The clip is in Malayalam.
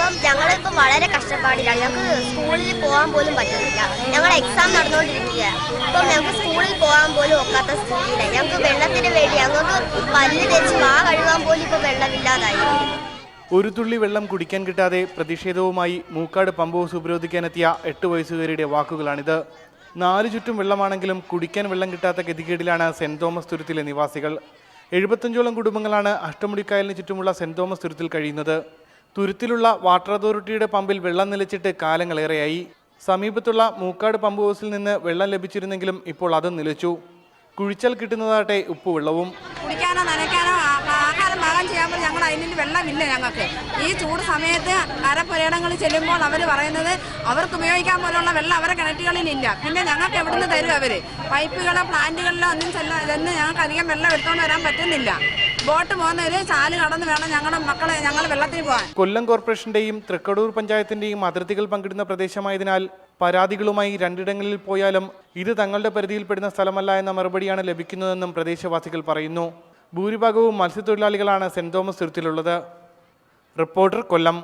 ഇപ്പം ഞങ്ങളിപ്പോൾ വളരെ കഷ്ടപ്പാടിലാണ് ഞങ്ങൾക്ക് സ്കൂളിൽ പോകാൻ പോലും പറ്റുന്നില്ല ഞങ്ങൾ എക്സാം നടന്നുകൊണ്ടിരിക്കുക ഇപ്പം ഞങ്ങൾക്ക് സ്കൂളിൽ പോകാൻ പോലും ഒക്കാത്ത സ്ഥിതിയില്ല. ഞങ്ങൾക്ക് വെള്ളത്തിന് വേണ്ടി ഞങ്ങൾക്ക് പല്ല് തേച്ച് വാ കഴുകാൻ പോലും ഇപ്പോൾ വെള്ളമില്ലാതായി ഒരു തുള്ളി വെള്ളം കുടിക്കാൻ കിട്ടാതെ പ്രതിഷേധവുമായി മൂക്കാട് പമ്പ് ഹൗസ് ഉപരോധിക്കാനെത്തിയ എട്ട് വയസ്സുകാരിയുടെ വാക്കുകളാണിത്. നാലു ചുറ്റും വെള്ളമാണെങ്കിലും കുടിക്കാൻ വെള്ളം കിട്ടാത്ത ഗതികേടിലാണ് സെന്റ് തോമസ് തുരുത്തിലെ നിവാസികൾ. എഴുപത്തഞ്ചോളം കുടുംബങ്ങളാണ് അഷ്ടമുടിക്കായലിന് ചുറ്റുമുള്ള സെന്റ് തോമസ് തുരുത്തിൽ കഴിയുന്നത്. തുരുത്തിലുള്ള വാട്ടർ അതോറിറ്റിയുടെ പമ്പിൽ വെള്ളം നിലച്ചിട്ട് കാലങ്ങളേറെയായി സമീപത്തുള്ള മൂക്കാട് പമ്പ് ഹൗസിൽ നിന്ന് വെള്ളം ലഭിച്ചിരുന്നെങ്കിലും ഇപ്പോൾ അത് നിലച്ചു. കുഴിച്ചാൽ കിട്ടുന്നതാട്ടെ ഉപ്പുവെള്ളവും. അതിന് വെള്ളമില്ല ഞങ്ങൾക്ക്. ഈ ചൂട് സമയത്ത് അരപ്പുരയിടങ്ങളിൽ ചെല്ലുമ്പോൾ അവർ പറയുന്നത് അവർക്ക് ഉപയോഗിക്കാൻ പോലുള്ള വെള്ളം അവരെ കിണറ്റുകളിലില്ല. പിന്നെ ഞങ്ങൾക്ക് എവിടുന്ന് തരും അവർ പൈപ്പുകളോ പ്ലാന്റുകളിലോ ഒന്നും ചെല്ല ചെന്ന് ഞങ്ങൾക്ക് അധികം വെള്ളം എടുത്തുകൊണ്ട് വരാൻ പറ്റുന്നില്ല. ബോട്ട് പോകുന്നവർ ചാൽ കടന്ന് വേണം ഞങ്ങളുടെ മക്കളെ ഞങ്ങൾ വെള്ളത്തിൽ പോകാൻ. കൊല്ലം കോർപ്പറേഷന്റെയും തൃക്കടൂർ പഞ്ചായത്തിന്റെയും അതിർത്തികൾ പങ്കിടുന്ന പ്രദേശമായതിനാൽ പരാതികളുമായി രണ്ടിടങ്ങളിൽ പോയാലും ഇത് തങ്ങളുടെ പരിധിയിൽപ്പെടുന്ന സ്ഥലമല്ല എന്ന മറുപടിയാണ് ലഭിക്കുന്നതെന്നും പ്രദേശവാസികൾ പറയുന്നു. ഭൂരിഭാഗവും മത്സ്യത്തൊഴിലാളികളാണ് സെന്റ് തോമസ് തുരുത്തിലുള്ളത് റിപ്പോർട്ടർ കൊല്ലം.